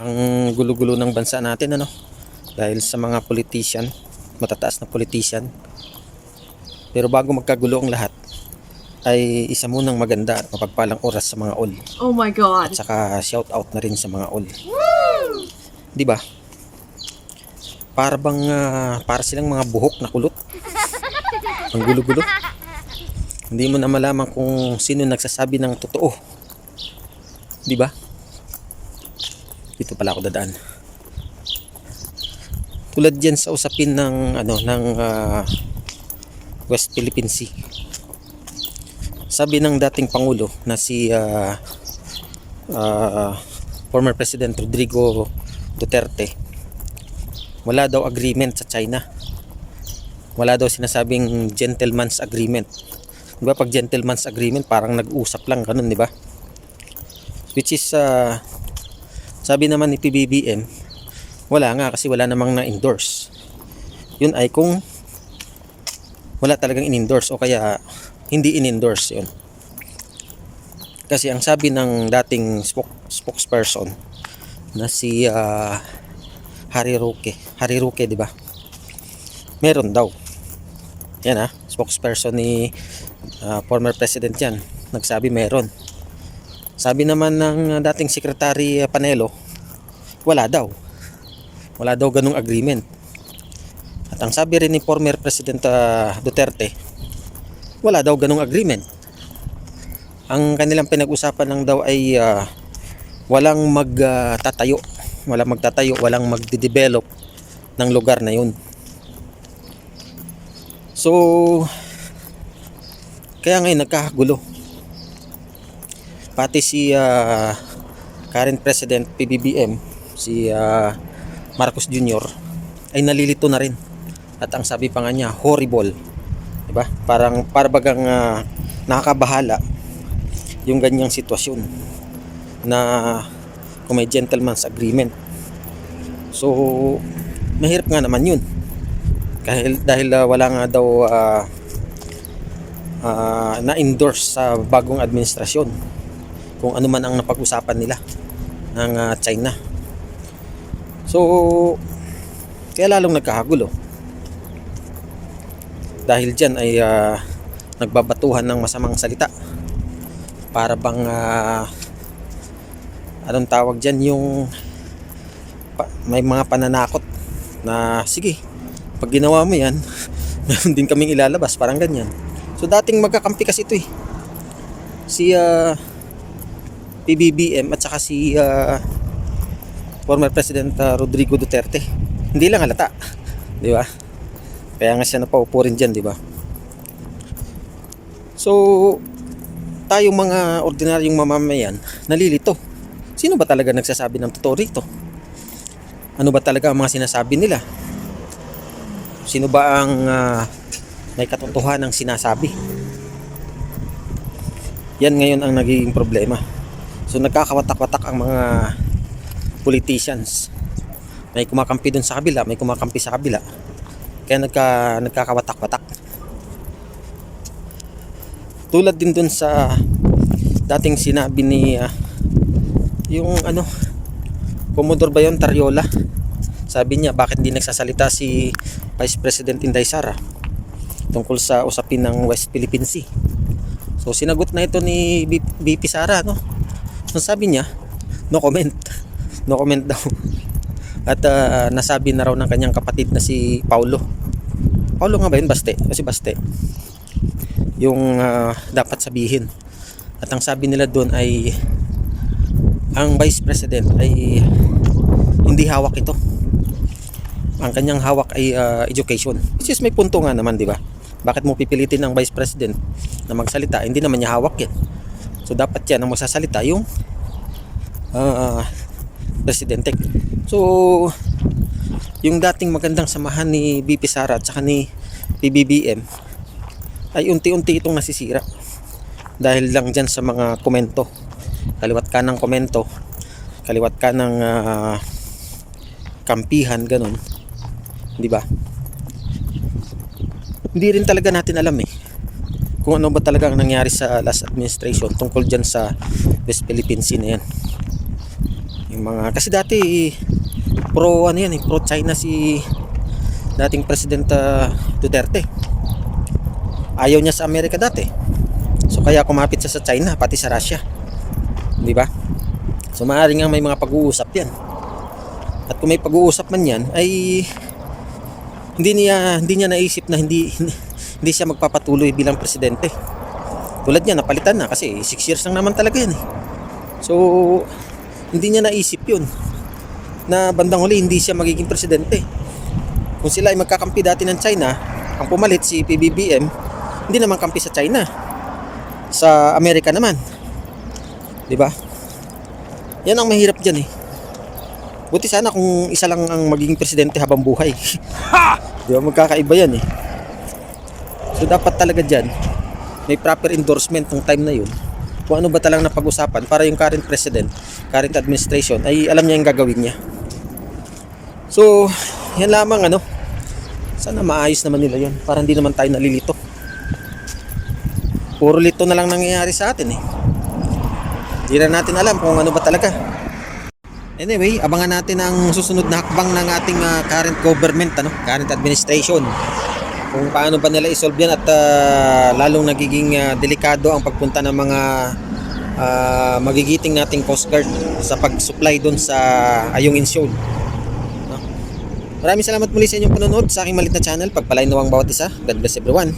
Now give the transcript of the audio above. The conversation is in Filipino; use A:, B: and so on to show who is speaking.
A: ang gulo-gulo ng bansa natin ano? Dahil sa mga politician matataas na politician. Pero bago magkagulo ang lahat ay isa munang maganda at mapagpalang oras sa mga all
B: Oh my god.
A: at saka shout out na rin sa mga all di ba? Para bang ah, para silang mga buhok na kulot. Ang gulo-gulo. Hindi mo na malaman kung sino nagsasabi ng totoo. Di ba dito pala ako dadaan. Tulad diyan sa usapin ng ano ng ah, West Philippine Sea. Sabi ng dating pangulo na si ah, ah, former President Rodrigo Duterte wala daw agreement sa China. Wala daw sinasabing gentleman's agreement. Di ba pag gentleman's agreement parang nag-usap lang ganun di ba? Which is ah, sabi naman ni PBBM wala nga kasi wala namang na-endorse. Yun ay kung wala talagang in-endorse o kaya hindi in-endorse yun. Kasi ang sabi ng dating spok- spokesperson na si ah, Harry Roque Harry Roque di ba? Meron daw. Yan ah spokesperson ni ah, former president yan. Nagsabi meron sabi naman ng dating secretary ah, Panelo wala daw. Wala daw ganung agreement. At ang sabi rin ni former president ah, Duterte wala daw ganung agreement. Ang kanilang pinag-usapan lang daw ay ah, walang magtatayo. Walang magtatayo walang magde-develop ng lugar na yun. So kaya ngayon nagkakagulo pati si ah, current president PBBM si ah, Marcos Jr. ay nalilito na rin. At ang sabi pa nga niya horrible. Diba? Parang parbagang ah, nakakabahala yung ganyang sitwasyon na kung may gentleman's agreement. So mahirap nga naman yun. Dahil dahil ah, wala nga daw ah, ah, na-endorse sa bagong administrasyon kung ano man ang napag-usapan nila ng ah, China. So kaya lalong nagkakagulo. Dahil dyan ay ah, nagbabatuhan ng masamang salita para bang ah, anong tawag dyan yung pa- may mga pananakot na sige pag ginawa mo yan meron din kaming ilalabas parang ganyan. So dating magkakampi kasi ito eh. Si ah, PBBM at saka si ah, former President ah, Rodrigo Duterte. Hindi lang halata di ba? Kaya nga siya napaupo rin dyan di ba? So tayong mga ordinaryong mamamayan nalilito. Sino ba talaga nagsasabi ng totoo rito? Ano ba talaga ang mga sinasabi nila? Sino ba ang ah, may katotohanan ng sinasabi? Yan ngayon ang nagiging problema so nagkakawatak-watak ang mga politicians. May kumakampi dun sa kabila may kumakampi sa kabila. Kaya nagka, nagkakawatak-watak. Tulad din dun sa dating sinabi ni ah, yung ano Commodore ba yun Tariola. Sabi niya bakit hindi nagsasalita si Vice President Inday Sara tungkol sa usapin ng West Philippine Sea? So sinagot na ito ni BP Sara no ang sabi niya no comment. No comment daw. At ah, nasabi na raw ng kanyang kapatid na si Paulo. Paulo nga ba yun? Baste. O si Baste? Yung ah, dapat sabihin. At ang sabi nila doon ay ang Vice President ay hindi hawak ito. Ang kanyang hawak ay ah, education. Which is may punto nga naman di ba? Bakit mo pipilitin ang Vice President na magsalita? Hindi naman niya hawak yan so dapat yan ang magsasalita yung ah, presidente. So yung dating magandang samahan ni BP Sara at saka ni PBBM ay unti-unti itong nasisira. Dahil lang dyan sa mga komento. Kaliwat ka ng komento. Kaliwat ka ng ah, kampihan ganun. Di ba? Hindi rin talaga natin alam eh kung ano ba talaga ang nangyari sa last administration tungkol dyan sa West Philippine Sea na yan Yung mga kasi dati pro ano yan, eh, pro China si dating President ah, Duterte. Ayaw niya sa Amerika dati. So kaya kumapit siya sa China pati sa Russia. Di ba? So maaaring nga may mga pag-uusap yan. At kung may pag-uusap man yan ay hindi niya hindi niya naisip na hindi hindi siya magpapatuloy bilang presidente. Tulad niya napalitan na kasi 6 years lang naman talaga yan eh. So hindi niya naisip 'yun na bandang huli hindi siya magiging presidente. Kung sila ay magkakampi dati ng China, ang pumalit si PBBM, hindi naman kampi sa China. Sa Amerika naman. 'Di ba? Yan ang mahirap diyan eh. Buti sana kung isa lang ang magiging presidente habang buhay. Di ba magkakaiba yan eh. So dapat talaga dyan, may proper endorsement ng time na yun. Kung ano ba talang napag-usapan para yung current president, current administration, ay alam niya yung gagawin niya. So, yan lamang ano. Sana maayos naman nila yun para hindi naman tayo nalilito. Puro lito na lang nangyayari sa atin eh. Hindi na natin alam kung ano ba talaga. Anyway, abangan natin ang susunod na hakbang ng ating ah, current government, ano, current administration. Kung paano ba nila isolve yan at ah, lalong nagiging ah, delikado ang pagpunta ng mga ah, magigiting nating Coast Guard sa pag-supply doon sa Ayungin Shoal. No? Maraming salamat muli sa inyong panonood sa aking malit na channel. Pagpalain nawang bawat isa. God bless everyone.